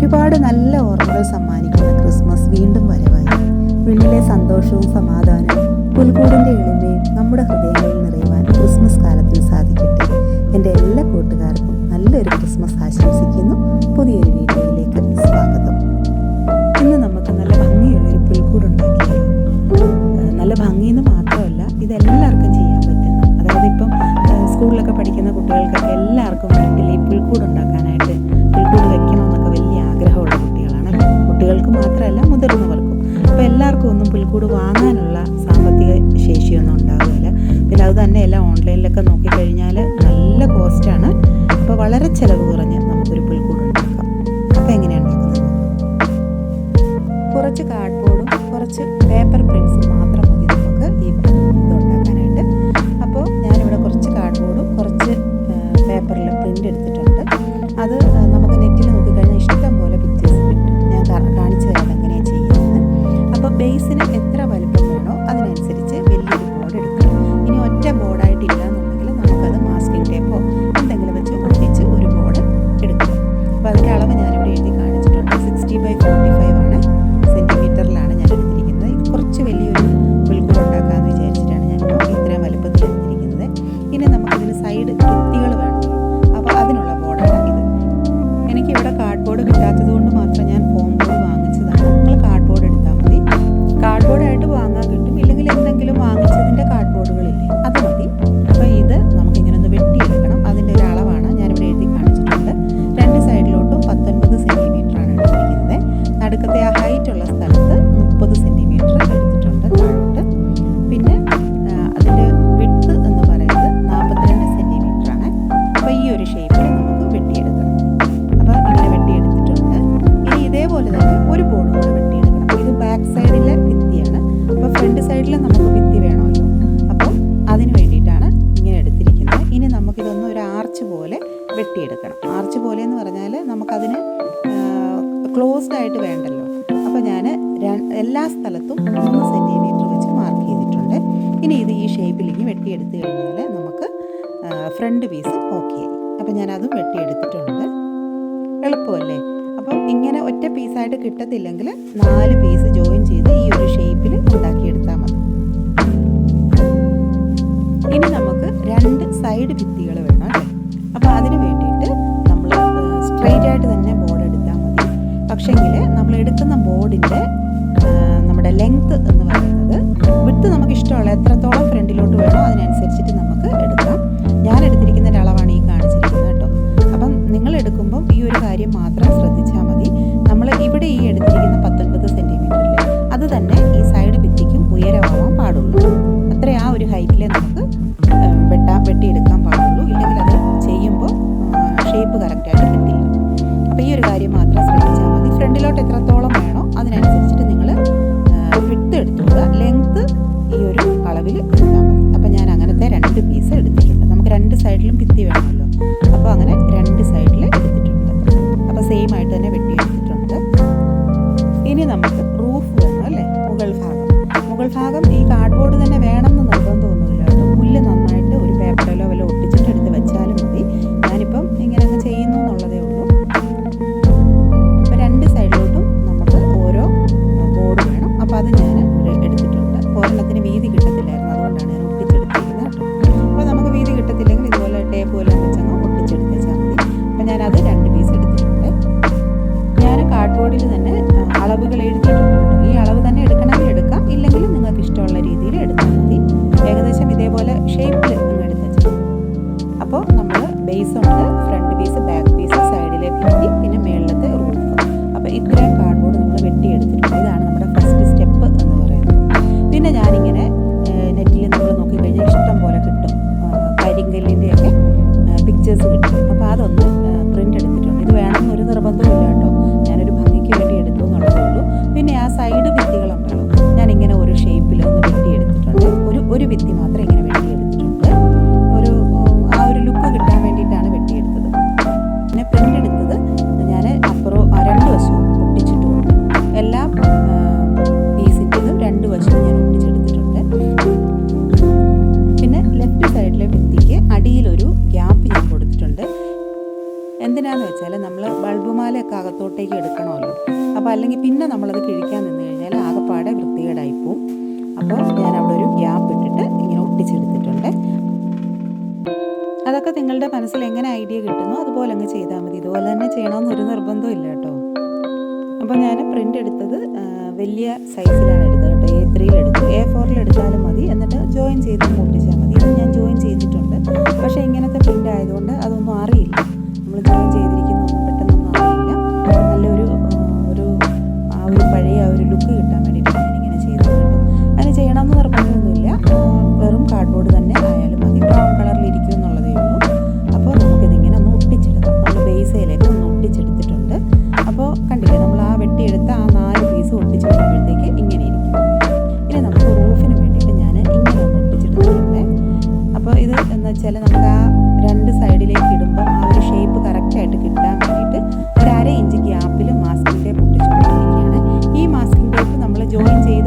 ഒരുപാട് നല്ല ഓർമ്മകൾ സമ്മാനിക്കുന്ന ക്രിസ്മസ് വീണ്ടും വരവായി. വീട്ടിലെ സന്തോഷവും സമാധാനവും പുൽക്കൂടിന്റെ എളിമയും നമ്മുടെ ഹൃദയങ്ങളിൽ നിറയുവാൻ ക്രിസ്മസ് കാലത്തിൽ സാധിക്കട്ടെ. എന്റെ എല്ലാ കൂട്ടുകാർക്കും നല്ലൊരു ക്രിസ്മസ് ആശംസിക്കുന്നു. പുതിയൊരു വീഡിയോയിലേക്ക് സ്വാഗതം. ഇന്ന് നമുക്ക് നല്ല ഭംഗിയുള്ളൊരു പുൽക്കൂടുണ്ടാക്കിയാലോ നല്ല ഭംഗിയെന്ന് മാത്രമല്ല ഇതെല്ലാവർക്കും ചെയ്യാൻ പറ്റുന്നു അതായത് ഇപ്പം സ്കൂളിലൊക്കെ പഠിക്കുന്ന കുട്ടികൾക്കൊക്കെ എല്ലാവർക്കും വീട്ടിൽ ഈ പുൽക്കൂടുണ്ടാക്കാനായിട്ട് ഒന്നും പുൽക്കൂട് വാങ്ങാനുള്ള സാമ്പത്തിക ശേഷിയൊന്നും ഉണ്ടാവുകയില്ല. പിന്നെ അത് തന്നെയല്ല ഓൺലൈനിലൊക്കെ നോക്കിക്കഴിഞ്ഞാൽ നല്ല കോസ്റ്റാണ് ബേസിന് എത്ര വലുപ്പം വേണോ അതിനനുസരിച്ച് വലിയൊരു ബോർഡ് എടുക്കണം ഇനി ഒറ്റ ബോർഡായിട്ടില്ല എന്നുണ്ടെങ്കിൽ നമുക്കത് മാസ്കിംഗ് ടേപ്പോ എന്തെങ്കിലും വെച്ച് ഒട്ടിച്ച് ഒരു ബോർഡ് എടുക്കണം അപ്പോൾ അതിന്റെ അളവ് ഞാനിവിടെ എഴുതി കാണിച്ചിട്ടുണ്ട്. സിക്സ്റ്റി ബൈ ഫോർട്ടി ഫൈവ് ആണ്. സെന്റിമീറ്ററിലാണ് ഞാൻ എടുത്തിരിക്കുന്നത്. കുറച്ച് വലിയൊരു പുൽക്കൂട് വിചാരിച്ചിട്ടാണ് ഞാൻ ഇത്രയും വലുപ്പത്തിൽ എടുത്തിരിക്കുന്നത് ഇനി നമുക്കിതിന് സൈഡ് നടുക്കത്തെ ആ ഹൈറ്റ് ഉള്ള സ്ഥലത്ത് മുപ്പത് സെന്റിമീറ്റർ എടുത്തിട്ടുണ്ട് താഴോട്ട്. പിന്നെ അതിന്റെ വിട്ത് എന്ന് പറയുന്നത് നാൽപ്പത്തിരണ്ട് സെന്റിമീറ്റർ ആണ്. അപ്പോൾ ഈ ഒരു ഷേപ്പിൽ നമുക്ക് വെട്ടിയെടുക്കണം അപ്പോൾ ഇങ്ങനെ വെട്ടിയെടുത്തിട്ടുണ്ട്. ഇനി ഇതേപോലെ തന്നെ ഒരു ബോർഡ് കൂടെ വെട്ടിയെടുക്കണം. ഇത് ബാക്ക് സൈഡിലെ ഭിത്തിയാണ്. അപ്പോൾ ഫ്രണ്ട് സൈഡിൽ നമുക്ക് ഭിത്തി വേണമല്ലോ. അപ്പോൾ അതിന് വേണ്ടിയിട്ടാണ് ഇങ്ങനെ എടുത്തിരിക്കുന്നത്. ഇനി നമുക്കിതൊന്ന് ഒരു ആർച്ച് പോലെ വെട്ടിയെടുക്കണം. ആർച്ച് പോലെ എന്ന് പറഞ്ഞാൽ നമുക്കതിന് ക്ലോസ്ഡ് ആയിട്ട് വേണ്ടല്ലോ. അപ്പോൾ ഞാൻ എല്ലാ സ്ഥലത്തും മൂന്ന് സെന്റിമീറ്റർ വെച്ച് മാർക്ക് ചെയ്തിട്ടുണ്ട്. ഇനി ഇത് ഈ ഷേപ്പിൽ വെട്ടിയെടുത്ത് കഴിഞ്ഞാൽ നമുക്ക് ഫ്രണ്ട് പീസ് ഓക്കെ ആയി. അപ്പോൾ ഞാനതും വെട്ടിയെടുത്തിട്ടുണ്ട്. എളുപ്പമല്ലേ? അപ്പോൾ ഇങ്ങനെ ഒറ്റ പീസായിട്ട് കിട്ടത്തില്ലെങ്കിൽ നാല് പീസ് ജോയിൻ ചെയ്ത് ഈ ഒരു ഷേപ്പിൽ ഉണ്ടാക്കിയെടുത്താൽ മതി. ഇനി നമുക്ക് രണ്ട് സൈഡ് ഭിത്തികൾ വേണം അപ്പോൾ അതിന് വേണ്ടിയിട്ട് നമ്മൾ സ്ട്രെയിറ്റ് ആയിട്ട് തന്നെ പക്ഷേങ്കിൽ നമ്മൾ എടുക്കുന്ന ബോർഡിന്റെ നമ്മുടെ ലെങ്ത് എന്ന് പറയുന്നത് വിട്ട് നമുക്ക് ഇഷ്ടമുള്ള എത്രത്തോളം ഫ്രണ്ടിലോട്ട് വേണോ അതിനനുസരിച്ചിട്ട് നമുക്ക് എടുക്കാം. ഞാൻ എടുത്തിരിക്കുന്നതിന്റെ അളവാണ് ഈ കാണിച്ചിരിക്കുന്നത് കേട്ടോ. അപ്പം നിങ്ങൾ എടുക്കുമ്പം ഈ ഒരു കാര്യം മാത്രം ശ്രദ്ധിച്ചാൽ മതി. നമ്മൾ ഇവിടെ ഈ എടുത്തിരിക്കുന്ന പത്തൊൻപത് സെന്റിമീറ്ററിൽ അത് തന്നെ ഈ സൈഡ് ഭിത്തിക്കും ഉയരമാവാൻ പാടുള്ളൂ. അത്ര ആ ഒരു ഹൈറ്റിലെ നമുക്ക് വെട്ടാൻ വെട്ടാ വെട്ടിയെടുക്കാൻ പാടുള്ളൂ. ഇല്ലെങ്കിൽ അത് ചെയ്യുമ്പോൾ ഷേപ്പ് കറക്റ്റായിട്ട് കിട്ടില്ല ഫ്രണ്ടിലോട്ട് എത്രത്തോളം വേണോ അതിനനുസരിച്ചിട്ട് നിങ്ങൾ വിട്ട് എടുത്തിട്ട് ലെങ്ത്ത് ഈ ഒരു അളവിൽ എടുത്താൽ മതി. അപ്പോൾ ഞാൻ അങ്ങനത്തെ രണ്ട് പീസ് എടുത്തിട്ടുണ്ട്. നമുക്ക് രണ്ട് സൈഡിലും ഭിത്തി വേണമല്ലോ. അപ്പോൾ അങ്ങനെ രണ്ട് സൈഡിൽ എടുത്തിട്ടുണ്ട്. അപ്പോൾ സെയിം ആയിട്ട് തന്നെ വെട്ടി എടുത്തിട്ടുണ്ട്. ഇനി നമുക്ക് ബൾബുമാലയൊക്കെ അകത്തോട്ടേക്ക് എടുക്കണമല്ലോ. അപ്പോൾ അല്ലെങ്കിൽ പിന്നെ നമ്മളത് കിഴിക്കാൻ നിന്ന് കഴിഞ്ഞാൽ ആകെപ്പാടെ വൃത്തികേടായി പോവും. അപ്പോൾ ഞാൻ അവിടെ ഒരു ഗ്യാപ്പ് ഇട്ടിട്ട് ഇങ്ങനെ ഒട്ടിച്ചെടുത്തിട്ടുണ്ട്. അതൊക്കെ നിങ്ങളുടെ മനസ്സിൽ എങ്ങനെ ഐഡിയ കിട്ടുന്നു അതുപോലെ അങ്ങ് ചെയ്താൽ മതി. ഇതുപോലെ തന്നെ ചെയ്യണമെന്ന് ഒരു നിർബന്ധവും ഇല്ല കേട്ടോ. അപ്പോൾ ഞാൻ പ്രിന്റ് എടുത്തത് വലിയ സൈസിലാണ് എടുത്തത് കേട്ടോ. എ ത്രീയിലെടുത്തു എ ഫോറിൽ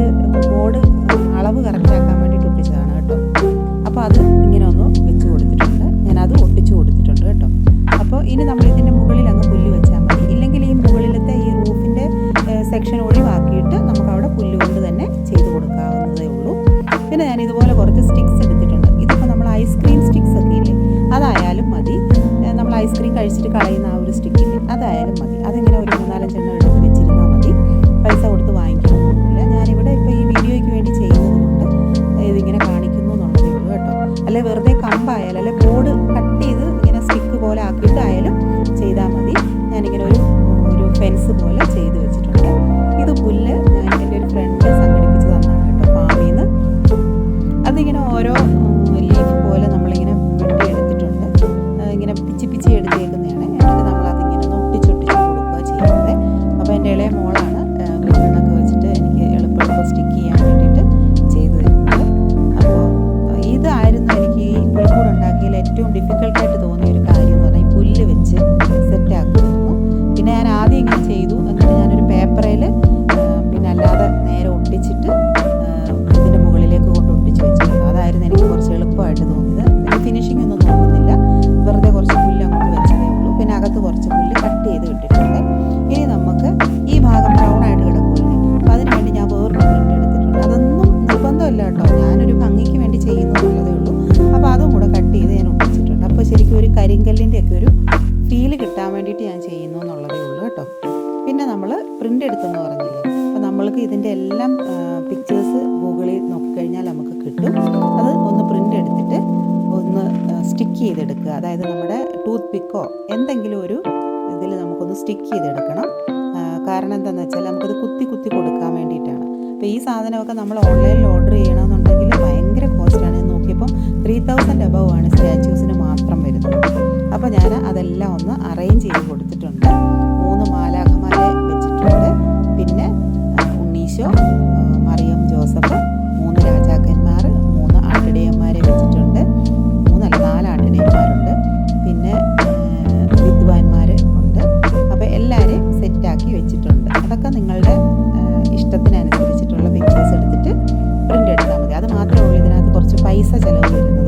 ജോയിൻ ബോർഡ് അളവ് കറക്റ്റാക്കാൻ വേണ്ടി ഒട്ടിച്ചതാണ് കേട്ടോ. അപ്പോൾ അത് ഇങ്ങനെ ഒന്ന് വെച്ച് കൊടുത്തിട്ടുണ്ട്. ഞാൻ അത് ഒട്ടിച്ച് കൊടുത്തിട്ടുണ്ട് കേട്ടോ. അപ്പോൾ ഇനി നമ്മൾ ഇതിന്റെ മുകളിൽ അങ്ങ് പുല്ല് വെച്ചാൽ മതി. ഇല്ലെങ്കിൽ ഈ മുകളിലത്തെ ഈ റൂഫിന്റെ സെക്ഷൻ ഒഴിവാക്കിയിട്ട് നമുക്ക് അവിടെ പുല്ല് കൊണ്ട് തന്നെ ചെയ്ത് കൊടുക്കാവുന്നതേ ഉള്ളൂ. പിന്നെ ഞാൻ ഇതുപോലെ കുറച്ച് സ്റ്റിക്സ് എടുത്തിട്ടുണ്ട്. ഇതിപ്പോൾ നമ്മൾ ഐസ്ക്രീം സ്റ്റിക്സ് ഒക്കെ ഇല്ലേ? അതായാലും മതി. നമ്മൾ ഐസ്ക്രീം കഴിച്ചിട്ട് കളയുന്ന ആ ഒരു സ്റ്റിക്കില്ലേ അതായാലും മതി. കിട്ടും അത് ഒന്ന് പ്രിന്റ് എടുത്തിട്ട് ഒന്ന് സ്റ്റിക്ക് ചെയ്തെടുക്കുക. അതായത് നമ്മുടെ ടൂത്ത് പിക്കോ എന്തെങ്കിലും ഒരു ഇതിൽ നമുക്കൊന്ന് സ്റ്റിക്ക് ചെയ്തെടുക്കണം. കാരണം എന്താണെന്ന് വെച്ചാൽ നമുക്കത് കുത്തി കുത്തി കൊടുക്കാൻ വേണ്ടിയിട്ടാണ്. അപ്പോൾ ഈ സാധനമൊക്കെ നമ്മൾ ഓൺലൈനിൽ ഓർഡർ ചെയ്യണമെന്നുണ്ടെങ്കിൽ ഭയങ്കര കോസ്റ്റാണ്. നോക്കിയപ്പം ത്രീ തൗസൻഡ് അബവ് ആണ് സ്റ്റാച്യൂസിന് മാത്രം വരുന്നത്. അപ്പോൾ ഞാൻ അതെല്ലാം ഒന്ന് അറേഞ്ച് ചെയ്ത് കൊടുത്തിട്ടുണ്ട്. മൂന്ന് മാലാഖമാരെ വെച്ചിട്ടുണ്ട്. പിന്നെ ഉണ്ണീശോ കുറച്ച് പൈസ ചിലവ് വരുന്നത്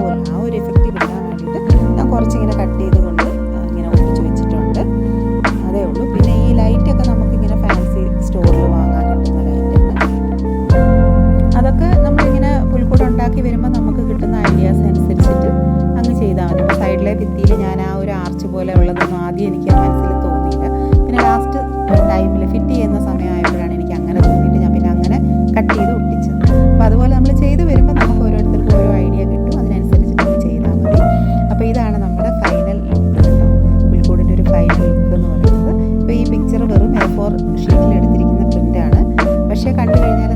വെച്ചിട്ടുണ്ടാവുമല്ലോ ആ ഒരു എഫക്റ്റ് കിട്ടാൻ വേണ്ടിയിട്ട് ഞാൻ കുറച്ചിങ്ങനെ കട്ട് ചെയ്തുകൊണ്ട് ഇങ്ങനെ ഒപ്പിച്ച് വെച്ചിട്ടുണ്ട്. അതേ ഉള്ളൂ. പിന്നെ ഈ ലൈറ്റൊക്കെ നമുക്കിങ്ങനെ ഫാൻസി സ്റ്റോറിൽ വാങ്ങാൻ കിട്ടുന്ന ലൈറ്റാണ് അതൊക്കെ നമ്മളിങ്ങനെ പുൽക്കൂട് ഉണ്ടാക്കി വരുമ്പോൾ നമുക്ക് കിട്ടുന്ന ഐഡിയാസ് അനുസരിച്ചിട്ട് അങ്ങ് ചെയ്താൽ മതി. സൈഡിലെ ഭിത്തിയിൽ ഞാൻ ആ ഒരു ആർച്ച് പോലെ ഉള്ളതൊന്നും ആദ്യം എനിക്ക് മനസ്സിൽ തോന്നിയില്ല. പിന്നെ ലാസ്റ്റ് ടൈമിൽ ഫിറ്റ് ചെയ്യുന്ന സമയമായപ്പോഴാണ് എനിക്ക് അങ്ങനെ തോന്നിയിട്ട് ഞാൻ പിന്നെ അങ്ങനെ കട്ട് ചെയ്ത് ഒട്ടിച്ചത്. അപ്പോൾ അതുപോലെ നമ്മൾ ചെയ്ത് വരുമ്പോൾ കണ്ടു കഴിഞ്ഞാൽ